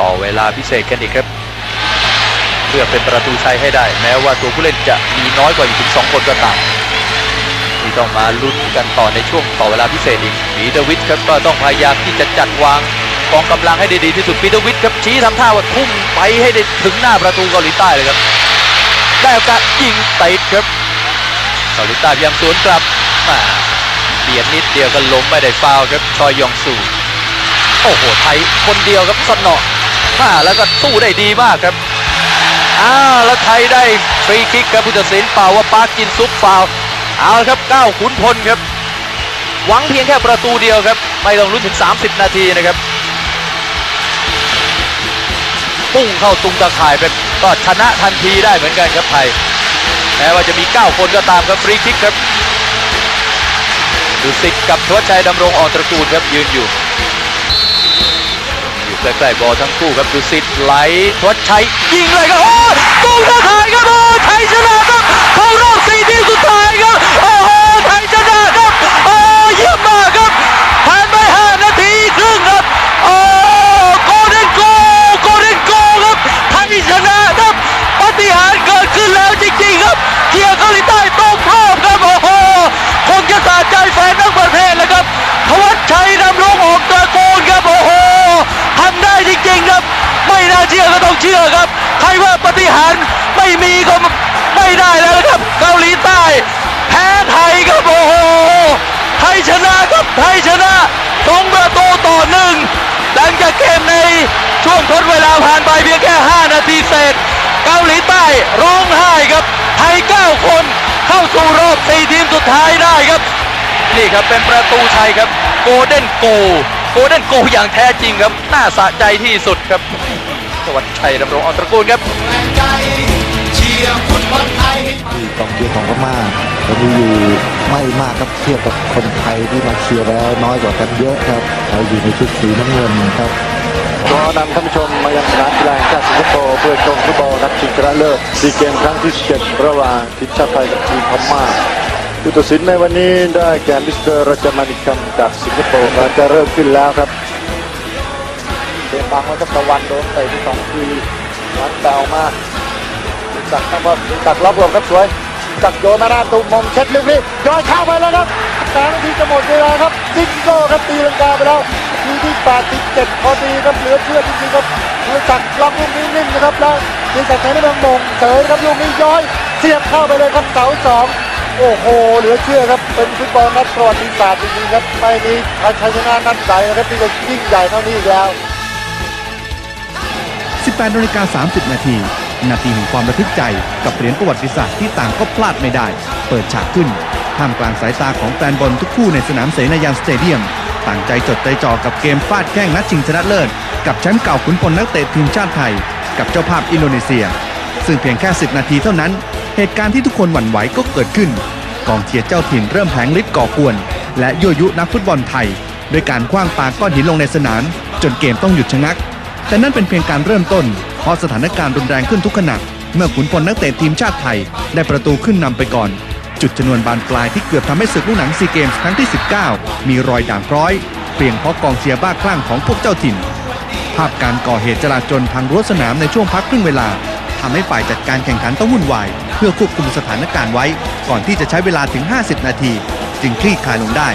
ต่อเวลาพิเศษกันอีกครับ เพื่อเป็นประตูชัยให้ได้ แม้ว่าตัวผู้เล่นจะมีน้อยกว่าอยู่ถึง2คนก็ตามที่ต้องมาลุ้นกันต่อในช่วงต่อเวลาพิเศษอีกปีเตอร์วิทครับก็ต้องพยายามที่จะจัดวางกองกำลังให้ได้ดีที่สุดปีเตอร์วิทครับชี้ทำท่าว่าทุ่มไปให้ได้ถึงหน้าประตูเกาหลีใต้เลยครับได้โอกาสยิงติดครับเกาหลีใต้พยายามสวนกลับมาเบียดนิดเดียวก็ล้มไม่ได้ฟาวครับชอยยองซูโอ้โหไทยคนเดียวครับสนอาแล้วก็สู้ได้ดีมากครับอ้าวแล้วไทยได้ฟรีคิกครับผู้ตัดสินเป่าว่าปาร์กินซุปฟาวล์เอาครับก้าวขุนพลครับ หวังเพียงแค่ประตูเดียวครับ ไม่ต้องลุ้นถึง 30 นาทีนะครับปุ้งเข้าตุงตะข่ายเป็นก็ชนะทันทีได้เหมือนกันครับไทยแม้ว่าจะมี 9 คนก็ตามครับฟรีคิกครับดูสิทธิ์กับทวชชัยดำรงออกตระกูลครับยืนอยู่ อยู่ใกล้ๆบอลทั้งคู่ครับดูสิทไหลทวชชัยยิงเลยครับโอ้ยตุงตะข่ายครับโอ้ไทยชนะครับเข้ารอบสี่ทีมสุดท้ายครับาปาฏิหารย์ไม่มีก็ไม่ได้แล้วนะครับ เกาหลีใต้ แพ้ไทยครับโอ้โหไทยชนะครับไทยชนะสองประตูต่อหนึ่งหลังจากเกมในช่วงทดเวลาผ่านไปเพียงแค่ 5 นาทีเศษ เกาหลีใต้ร้องไห้ครับ ไทย 9 คนเข้าสู่รอบ4ทีมสุดท้ายได้ครับ นี่ครับเป็นประตูชัยครับโกลเด้นโกโกลเด้นโกอย่างแท้จริงครับ น่าสะใจที่สุดครับ สวัสดิ์ชัยดำรงออนตระกูลครับ ใจ เชียร์ฟุตบอลไทยที่กองเชียร์ของพม่าจะมีอยู่ไม่มากครับเทียบกับคนไทยที่มาเชียร์แล้วน้อยกว่ากันเยอะครับเราอยู่ในชุดสีน้ำเงินครับขอนำท่านผู้ชมมายังสนามกีฬาแห่งชาติสิงคโปร์เพื่อชมฟุตบอลนัดชิงชนะเลิศซีเกมครั้งที่7ระหว่างทีมชาติไทยกับทีมพม่าผู้ตัดสินในวันนี้ได้แก่มิสเตอร์รัชมานิคัมจากสิงคโปร์การจะเริ่มขึ้นแล้วครับเกมบังแล้วก็ตะวันโดนเตะที่สองที วันแตวมาจักรครับจักรรับรวมครับสวยจักโยนมาหน้าตุ้มมงเช็ดลึกนี่ย้อยเข้าไปแล้วครับสามนาทีจะหมดเวลาครับซิงโก้ครับตีลังกาไปแล้วทีที่87พอดีครับเหลือเชื่อจริงๆครับเหลือจักรับลูกนี้นิ่งนะครับแล้วยิงจากไหนได้บางมงเสยครับลูกนี้ย้อยเสียบเข้าไปเลยครับเสาสองโอ้โห เหลือเชื่อครับ เป็นฟุตบอลนัดประวัติศาสตร์จริงๆครับ ไม่มีชัยชนะนัดใดนะครับที่จะยิ่งใหญ่เท่านี้แล้ว 18นาฬิกา30 นาที นาทีแห่งความระทึกใจกับเหรียญประวัติศาสตร์ที่ต่างก็พลาดไม่ได้ เปิดฉากขึ้น ท่ามกลางสายตาของแฟนบอลทุกคู่ในสนามเสนายานสเตเดียม ต่างใจจดใจจ่อกับเกมฟาดแข้งนัดชิงชนะเลิศ กับแชมป์เก่าขุนพลนักเตะทีมชาติไทย กับเจ้าภาพอินโดนีเซีย ซึ่งเพียงแค่ 10 นาทีเท่านั้น เหตุการณ์ที่ทุกคนหวั่นไหวก็เกิดขึ้น กองเชียร์เจ้าถิ่นเริ่มแผงฤทธิ์ก่อกวน และยั่วยุนักฟุตบอลไทย ด้วยการคว้างปาก้อนหินลงในสนามจนเกมต้องหยุดชะงัก แต่นั่นเป็นเพียงการเริ่มต้น เพราะสถานการณ์รุนแรงขึ้นทุกขณะเมื่อขุนพลนักเตะทีมชาติไทย ได้ประตูขึ้นนำไปก่อน จุดชนวนบานปลายที่เกือบทำให้ศึกลูกหนังซีเกมส์ครั้งที่ 19 มีรอยด่างร้อยเพียงเพราะกองเชียร์บ้าคลั่งของพวกเจ้าถิ่น ภาพการก่อเหตุจลาจลทางรั้วสนามในช่วงพักครึ่งเวลาทำให้ฝ่ายจัดการแข่งขันต้องวุ่นวาย เพื่อควบคุมสถานการณ์ไว้ ก่อนที่จะใช้เวลาถึง 50 นาที จึงคลี่คลายลงได้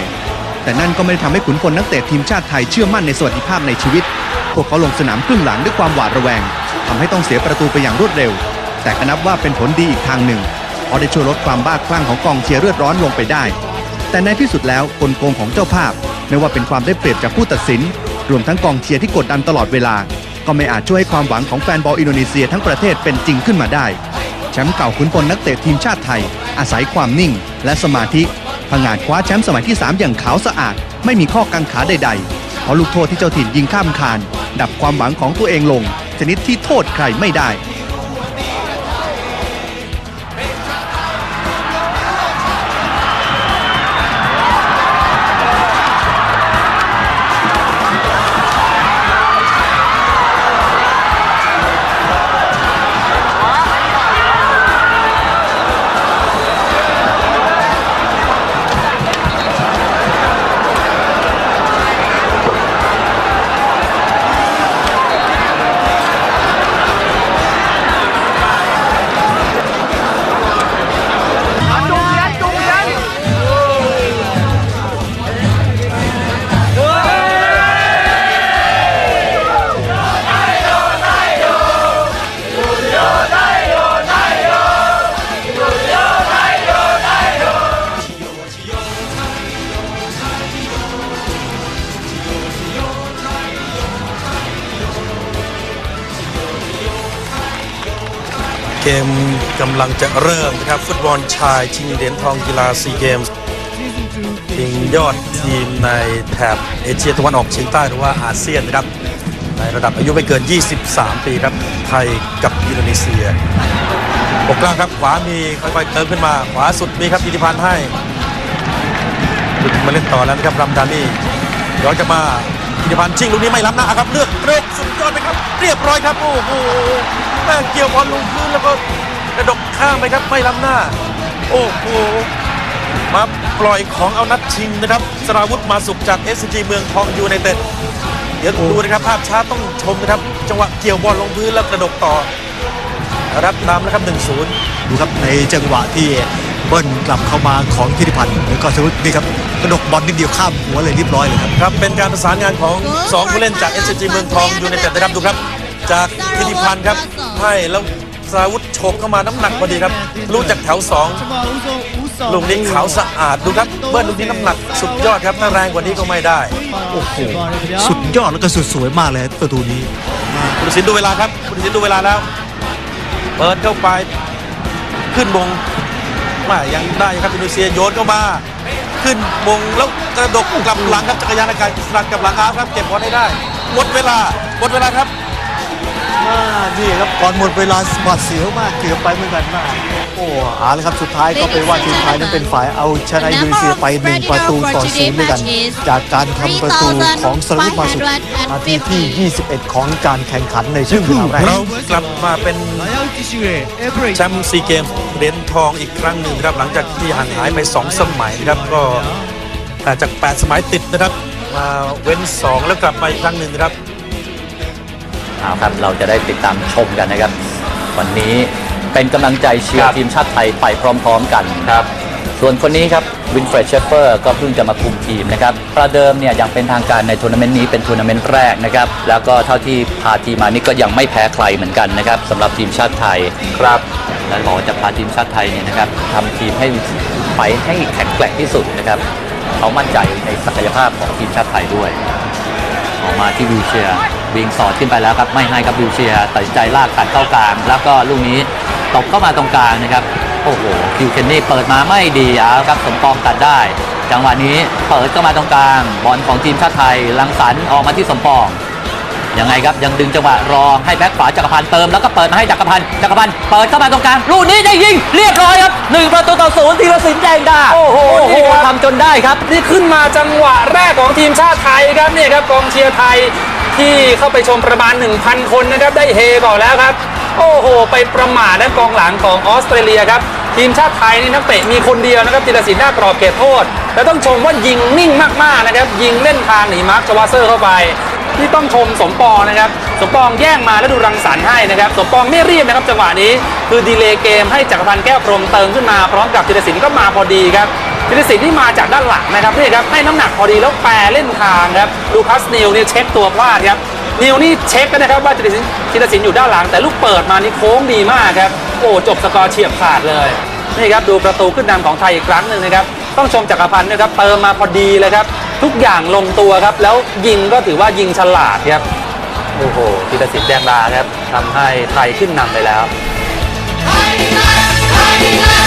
แต่นั่นก็ไม่ได้ทำให้ขุนพลนักเตะทีมชาติไทยเชื่อมั่นในสวัสดิภาพในชีวิต พวกเขาลงสนามครึ่งหลังด้วยความหวาดระแวงทำให้ต้องเสียประตูไปอย่างรวดเร็ว แต่ก็นับว่าเป็นผลดีอีกทางหนึ่งเพราะได้ช่วยลดความบ้าคลั่งของกองเชียร์เลือดร้อนลงไปได้ แต่ในที่สุดแล้วกลโกงของเจ้าภาพ ไม่ว่าเป็นความได้เปรียบจากผู้ตัดสิน รวมทั้งกองเชียร์ที่กดดันตลอดเวลา ก็ไม่อาจช่วยให้ความหวังของแฟนบอลอินโดนีเซียทั้งประเทศเป็นจริงขึ้นมาได้แชมป์เก่าขุนพลนักเตะทีมชาติไทย อาศัยความนิ่ง และสมาธิผงาดคว้าแชมป์สมัยที่ 3 อย่างขาวสะอาด ไม่มีข้อกังขาใดๆเพราะลูกโทษที่เจ้าถิ่นยิงข้ามคาน ดับความหวังของตัวเองลง ชนิดที่โทษใครไม่ได้ กมกำลังจะเริ่มนะครับ ฟุตบอลชายชิงเหรียญทองกีฬาซีเกมส์ชิงยอดทีมในแถบเอเชียตะวันออกเฉียงใต้หรือว่าอาเซียนนะครับ ในระดับอายุไม่เกิน 23 ปีครับ ไทยกับอินโดนีเซียปกกลางครับ ขวามีค่อยๆเติมขึ้นมา ขวาสุดมีครับอิทธิพันธ์ให้มาเล่นต่อแล้วนะครับรัมดานี่ย้อนกลับมา อิทธิพันธ์ชิงลูกนี้ไม่ล้ำหน้าครับเลือกเลือกสุดยอดไหมครับ เรียบร้อยครับโอ้โหแม่เกี่ยวบอลลงพื้นแล้วก็กระดกข้ามไปครับไม่ล้ำหน้า โอ้โหมาปล่อยของเอานัดชิงนะครับสราวุธมาสุขจาก s อ g เมืองทองยูไนเต็ดเดี๋ยวดูนะครับภาพช้าต้องชมนะครับ จังหวะเกี่ยวบอลลงพื้นแล้วกระดกต่อ รับนำแล้วครับ1-0ดูครับในจังหวะที่ เบิ้ลกลับเข้ามาของธิติพันธ์แล้วก็สรุปนี่ครับกระดกบอลนิดเดียวข้ามหัวเลยเรียบร้อยเลยครับครับ เป็นการประสานงานของ 2 ผู้เล่นจาก s อ g เมืองทองยูไนเต็ดนะครับดูครับ จากทิติพันธ์ครับให้แล้วสราวุธโฉบเข้ามาน้ำหนักพอดีครับรู้จากแถว 2 ลูกนี้ขาวสะอาดดูครับ เบิ้ลลูกนี้น้ำหนักสุดยอดครับถ้าแรงกว่านี้ก็ไม่ได้โอ้โหสุดยอดแล้วก็สุดสวยมากเลยประตูนี้ผู้ตัดสินดูเวลาครับผู้ตัดสินดูเวลาแล้ว เปิดเข้าไปขึ้นมง มายังได้ครับอินโดนีเซียโยนเข้ามา ขึ้นวงแล้วกระดกกลับหลังครับจักรยานอากาศสลัดกลับหลังอาร์ครับเก็บบอลให้ได้หมดเวลาหมดเวลาครับ อ่านี่ครับก่อนหมดเวลาหวาดเสียวมากเกือบไปเหมือนกันมาก โอ้เอาละครับสุดท้ายก็เป็นว่าทีมไทยนั้นเป็นฝ่ายเอาชนะอินโดนีเซียไปหนึ่งประตูต่อศูนย์ด้วยกัน จากการทำประตูของสรุปมาสุดนาทีที่ 21 ของการแข่งขันในช่วงเวลาแรก เรากลับมาเป็นแชมป์ซีเกมเหรียญทองอีกครั้งหนึ่งนะครับ หลังจากที่ห่างหายไป 2 สมัยนะครับก็อ่าจาก 8 สมัยติดนะครับ มาเว้น 2 แล้วกลับมาอีกครั้งหนึ่งนะครับ เอาครับเราจะได้ติดตามชมกันนะครับ วันนี้เป็นกำลังใจเชียร์ทีมชาติไทยไปพร้อม ๆ กัน ครับ ส่วนคนนี้ครับวินเฟรดเชฟเฟอร์ก็เพิ่งจะมาคุมทีมนะครับประเดิมเนี่ยอย่างเป็นทางการในทัวร์นาเมนต์นี้เป็นทัวร์นาเมนต์แรกนะครับ แล้วก็เท่าที่พาทีมมานี่ก็ยังไม่แพ้ใครเหมือนกันนะครับสำหรับทีมชาติไทย ครับ และบอกว่าจะพาทีมชาติไทยเนี่ยนะครับทำทีมให้ไปให้แข็งแกร่งที่สุดนะครับเขามั่นใจในศักยภาพของทีมชาติไทยด้วย ออกมาที่วิวเชียร์ วิ่งสอดขึ้นไปแล้วครับไม่ให้ครับวิวเชียร์ตัดสินใจลากตัดเข้ากลาง แล้วก็ลูกนี้ตบเข้ามาตรงกลางนะครับโอ้โหคิวเคนนี่เปิดมาไม่ดีเอาครับสมปองตัดได้ จังหวะนี้เปิดเข้ามาตรงกลาง บอลของทีมชาติไทยลังสรรค์ออกมาที่สมปองยังไงครับยังดึงจังหวะรอให้แบ็คขวาจักรพันธ์เติมแล้วก็เปิดมาให้จักรพันธ์จักรพันธ์เปิดเข้ามาตรงกลางลูกนี้ได้ยิงเรียบร้อยครับหนึ่งประตูต่อศูนย์ธีรศิลป์แดงดาโอ้โหนี่ครับทำจนได้ครับ นี่ขึ้นมาจังหวะแรกของทีมชาติไทยครับเนี่ยครับกองเชียร์ไทย ที่เข้าไปชมประมาณ 1,000 คนนะครับ ได้เฮก่อนแล้วครับ โอ้โห ไปประมาทนะกองหลังของออสเตรเลียครับ ทีมชาติไทยนี่นักเตะมีคนเดียวนะครับธีรศิลป์หน้ากรอบเขตโทษ และต้องชมว่ายิงนิ่งมากๆนะครับ ยิงเล่นทางหนีมาร์คชวาเซอร์เข้าไป ที่ต้องชมสมปองนะครับ สมปองแย่งมาแล้วดูรังสรรค์ให้นะครับ สมปองไม่รีบนะครับจังหวะนี้ คือดีเลย์เกมให้จักรพันธ์แก้วพรหมเติมขึ้นมาพร้อมกับธีรศิลป์ก็มาพอดีครับ ธีรศิลป์ที่มาจากด้านหลังนะครับนี่ครับให้น้ำหนักพอดีแล้วแปรเล่นทางครับลูคัสนิวเนี่ยเช็คตัวพลาดครับนิวนี่เช็คกันนะครับว่าธีรศิลป์ธีรศิลป์อยู่ด้านหลัง แต่ลูกเปิดมานี่โค้งดีมากครับโอ้จบสกอร์เฉียบขาดเลยนี่ครับดูประตูขึ้นนำของไทยอีกครั้งหนึ่งนะครับต้องชมจักรพันธ์นะครับเติมมาพอดีเลยครับทุกอย่างลงตัวครับแล้วยิงก็ถือว่ายิงฉลาดครับโอ้โหธีรศิลป์แดงดาครับทำให้ไทยขึ้นนำไปแล้วไทยแลนด์ไทย